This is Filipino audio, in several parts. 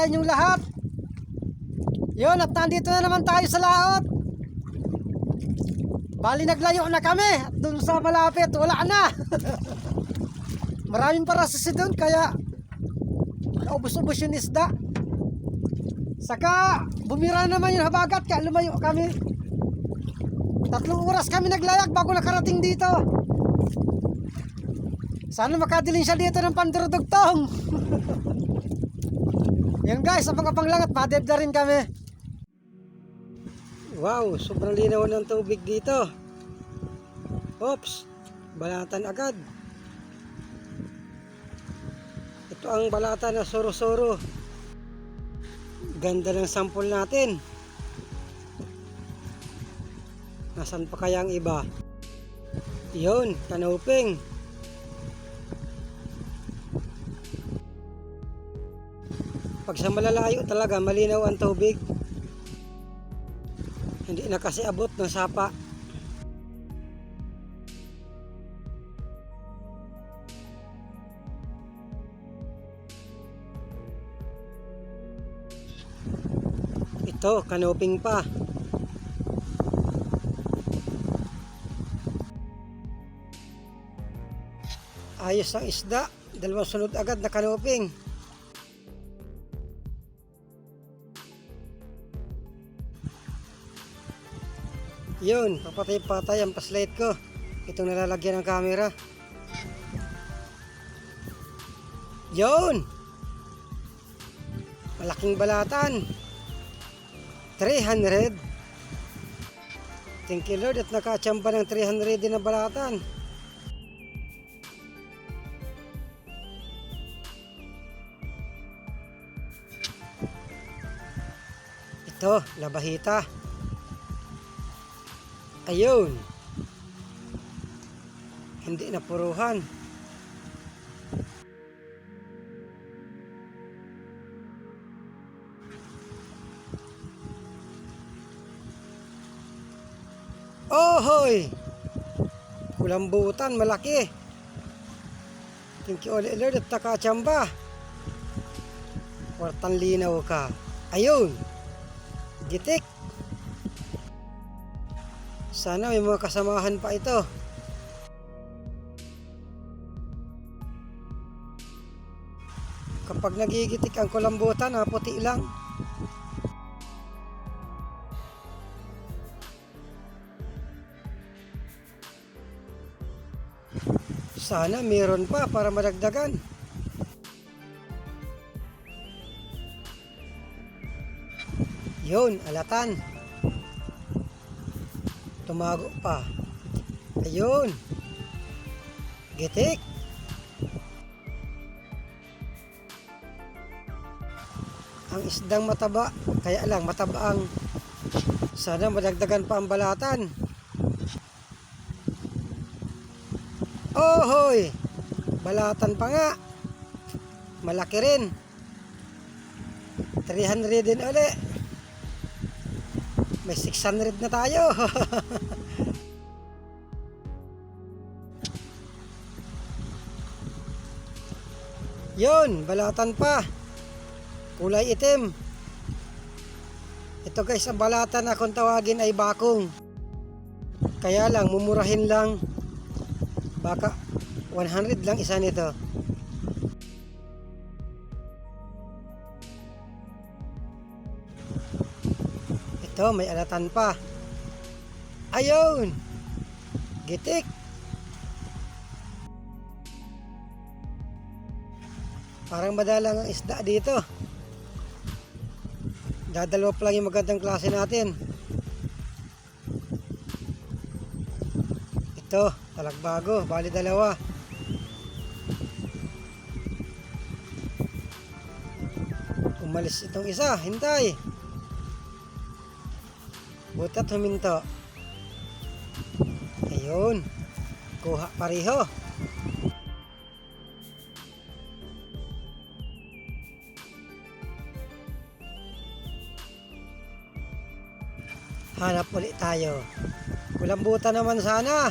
Sa inyong lahat. Yun, at nandito na naman tayo sa laot. Bali naglayo na kami. At dun sa malapit, wala na. Maraming parasisi doon, kaya naubos-ubos yung isda. Saka, bumira naman yung habagat, kaya lumayo kami. Tatlong oras kami naglayag bago nakarating dito. Sana makadiling siya dito ng pandurudugtong. Yan guys, sa mga panglangat, madeb na rin kami. Wow, sobrang linaw ng tubig dito. Oops, balatan agad. Ito ang balata na soro-soro. Ganda ng sample natin. Nasaan pa kaya ang iba? Yun, kanuping. Sa malalayo talaga, malinaw ang tubig. Hindi na kasi abot ng sapa. Ito, kanoping pa. Ayos ang isda. Dalawang sunod agad na kanoping. Yun, papatay-patay ang paslight ko. Itong nalalagyan ng camera. Yun! Malaking balatan. 300. Thank you Lord at nakachamba ng 300 din na balatan. Ito, labahita. Ayun. Hindi na puruhan. Ohoy! Kulambutan, malaki. Thank you ulit Lord at takachamba. Kwartang linaw ka. Ayun! Gitik! Sana may mga kasamahan pa ito. Kapag nagigitik ang kulambutan, ha, puti lang. Sana meron pa para madagdagan. Yun, alatan. Tumago pa. Ayun. Gitik. Ang isdang mataba, kaya lang mataba ang sana madagdagan pa ang balatan. Ohoy! Balatan pa nga. Malaki rin. 300 din uli. May 600 na tayo. Yun, balatan pa. Kulay itim. Ito guys, ang balatan na kung tawagin ay bakong. Kaya lang, mumurahin lang. Baka 100 lang isa nito. Ito, may alatan pa. Ayun! Gitik! Parang madalang ang isda dito. Dadalawa pa lang yung magandang klase natin. Ito, talagbago, bali dalawa. Umalis itong isa, hintay. Butat huminto. Ayun. Kuha pareho. Hanap ulit tayo. Kulambutan naman sana.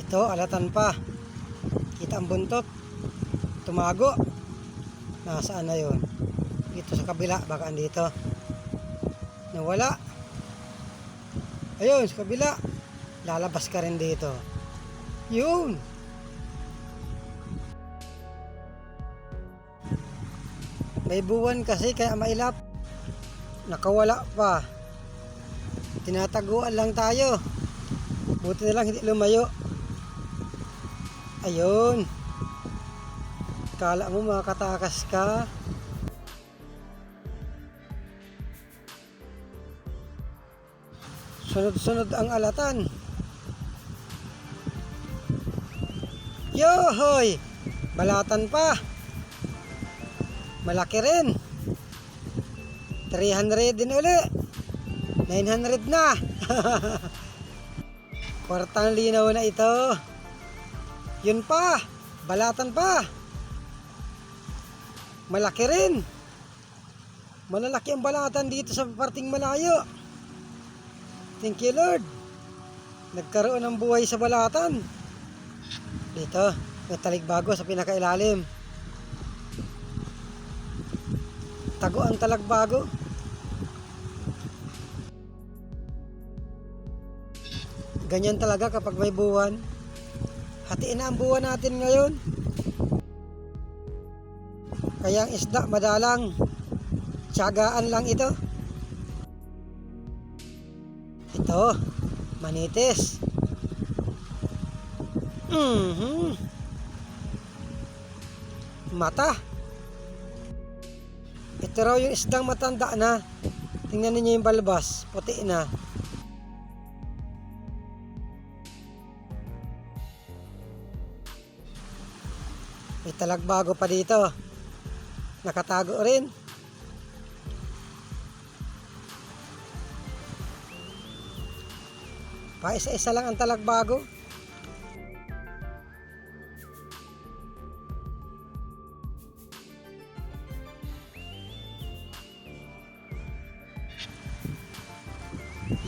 Ito, alatan pa. Ang buntot. Tumago. Nasaan na yon? Dito sa kabila, baka andito. Nawala. Ayun, sa kabila. Lalabas ka rin dito. Yun. May buwan kasi kaya mailap. Nakawala pa. Tinataguan lang tayo. Buti na lang hindi lumayo. Ayun. Kala mo makatakas ka. Sunod-sunod ang alatan. Yohoy! Balatan pa. Malaki rin. 300 din uli. 900 na. Kwartang linaw na ito. Yun pa. Balatan pa. Malaki rin. Malalaki ang balatan dito sa parting malayo. Thank you Lord. Nagkaroon ng buhay sa balatan. Dito, may taligbago sa pinakailalim. Tago ang talagbago. Ganyan talaga kapag may buwan. Hatiin na ang buwan natin ngayon. Kaya ang isda madalang. Tiyagaan lang ito. Ito, manitis. Mhm. Mata. Ito raw yung isdang matanda na. Tingnan ninyo yung balbas, puti na. May talagbago pa dito. Nakatago rin. Pa isa-isa lang ang talagbago.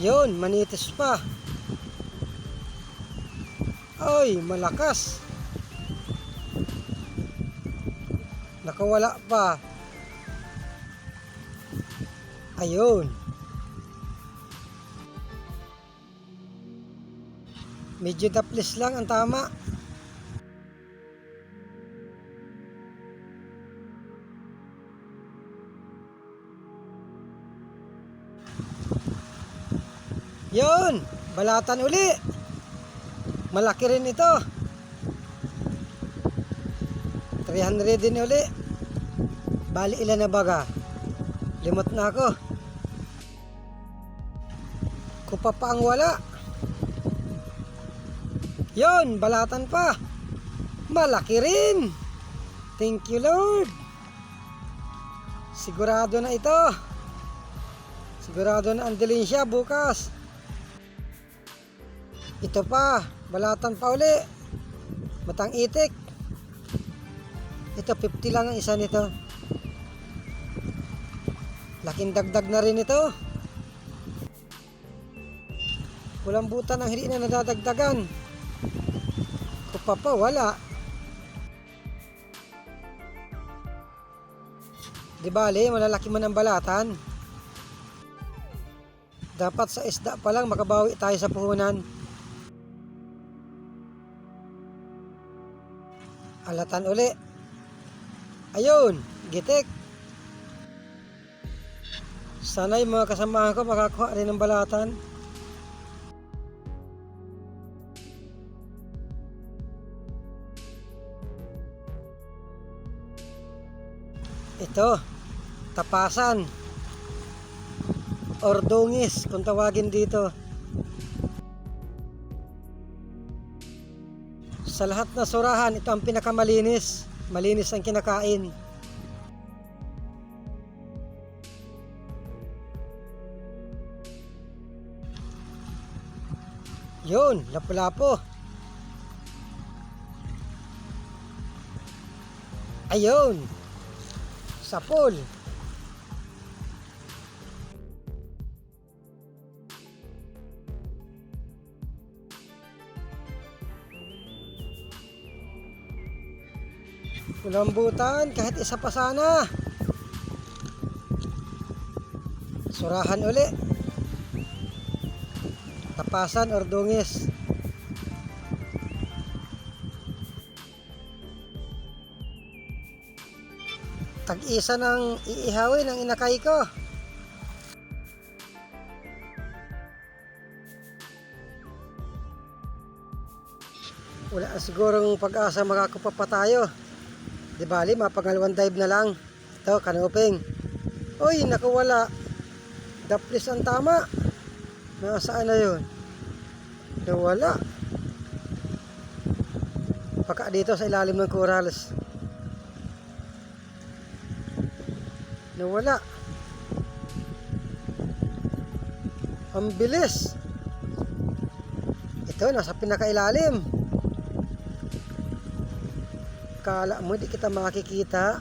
Yun, manitis pa. Ay, malakas. Nakawala pa. Ayun. Medyo daplis lang ang tama. Yun, balatan uli. Malaki rin ito. 300 din uli. Bali ilan na baga? Limot na ako. Kupa pa ang wala. Yon, balatan pa. Malaki rin. Thank you Lord. Sigurado na ito. Sigurado na ang siya bukas. Ito pa, balatan pa uli. Matang itik. Ito, 50 lang ang isa nito. Laking dagdag na rin ito. Walang butan ang hindi na nadadagdagan. Kupa pa, wala. Di bale, malalaki man ang balatan. Dapat sa isda pa lang makabawi tayo sa puhunan. Alatan uli. Ayun, gitik. Sana yung mga kasamahan ko makakuha rin ng balatan. Ito, tapasan. Or dungis kung tawagin dito. Sa lahat na surahan, ito ang pinakamalinis. Malinis ang kinakain. Yun, lapo-lapo. Ayun. Sapol. Kulambutan, kahit isa pa sana. Surahan ulit. Tapasan or dungis. Tag-isa ng iihawin ang inakay ko. Wala sigurong pag-asa makakupa pa tayo. Di bali, mapangalawang dive na lang. Ito, kanuping. Uy, nakawala. Daplis ang tama. Nasaan na yun? Nawala. Baka dito sa ilalim ng corals. Nawala. Ang bilis. Ito, nasa pinakailalim. Kala mo di kita makikita.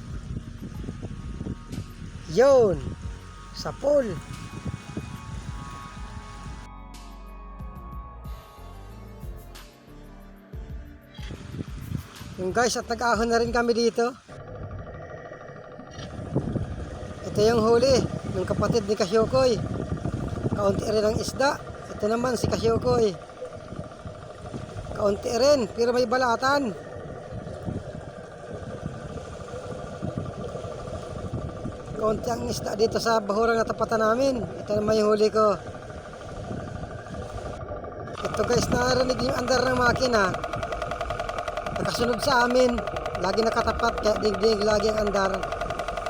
Yon. Sa pool. Yung guys at nag-ahon na rin kami dito. Ito yung huli ng kapatid ni Kasyokoy. Kaunti rin ang isda. Ito naman si Kasyokoy. Kaunti rin pero may balatan. Kaunti ang isda dito sa bahurang na tapatan namin. Ito naman yung huli ko. Ito guys, narinig yung andar ng makina. Nakasunod sa amin. Lagi nakatapat, kaya digdig lagi ang andar.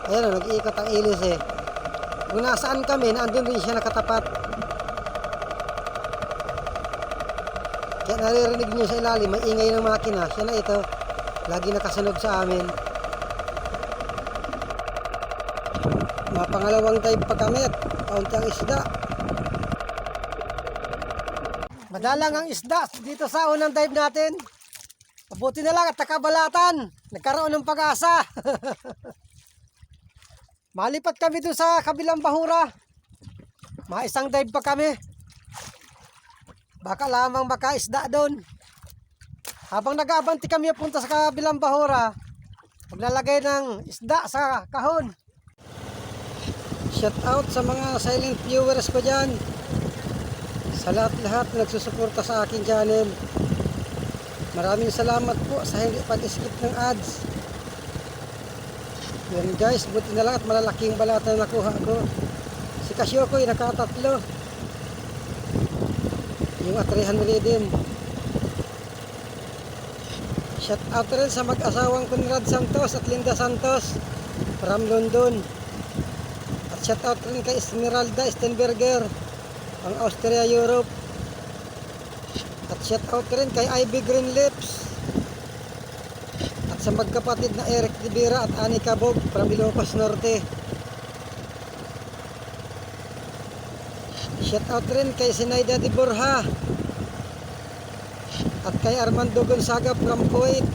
Ayan nag-iikot ang ilis eh. Kung nasaan kami, nandun rin siya nakatapat. Kaya naririnig niyo sa ilalim, may ingay ng makina. Siya na ito. Lagi nakasunod sa amin. Mga pangalawang dive pa kami at kaunti ang isda. Madalang ang isda dito sa unang dive natin. Mabuti na lang at nakabalatan. Nagkaroon ng pag-asa. Malipat kami doon sa kabilang bahura. Mga isang dive pa kami. Baka lamang makaisda doon. Habang nag-aabanti kami punta sa kabilang bahura, maglalagay ng isda sa kahon. Shout out sa mga silent viewers ko dyan. Sa lahat-lahat na nagsusuporta sa akin channel. Maraming salamat po sa hindi pag-skip ng ads. Yan guys, buti na lang at malalaking balata na nakuha ko. Si Casio ko ay nakatatlo. Yung atrihan din. Shout out rin sa mag-asawang Conrad Santos at Linda Santos from London. At shout out rin kay Esmeralda Stenberger ang Austria, Europe. Shout out rin kay Ivy Green Lips. At sa magkapatid na Eric Rivera at Ani Cabog from Ilocos Norte. Shout out rin kay Sinaida de Borja. At kay Armando Gonzaga from Kuwait.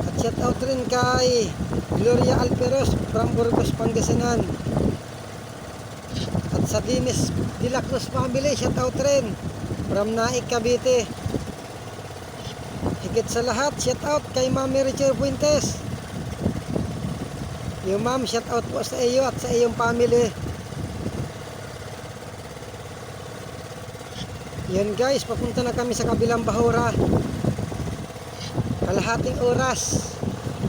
At shout out rin kay Gloria Alperos from Burgos, Pangasinan. At sa Dinis de Cruz family, shout out rin from Naik, Cavite. Higit sa lahat, shout out kay Mami Richard Fuentes. Yung ma'am, shout out po sa iyo at sa iyong family. Yan guys, papunta na kami sa kabilang bahura. Kalahating oras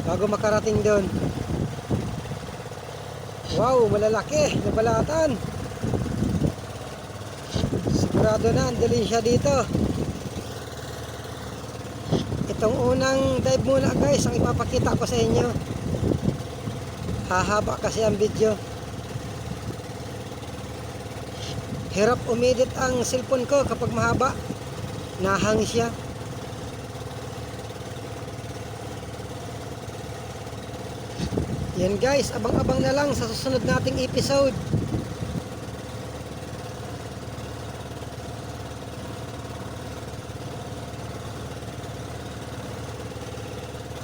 bago makarating doon. Wow, malalaki na balatan. Sigurado na, ang dilim siya dito. Itong unang dive muna guys, ang ipapakita ko sa inyo. Hahaba kasi ang video. Hirap umidit ang cellphone ko kapag mahaba. Nahang siya. Yan guys, abang-abang na lang sa susunod nating episode.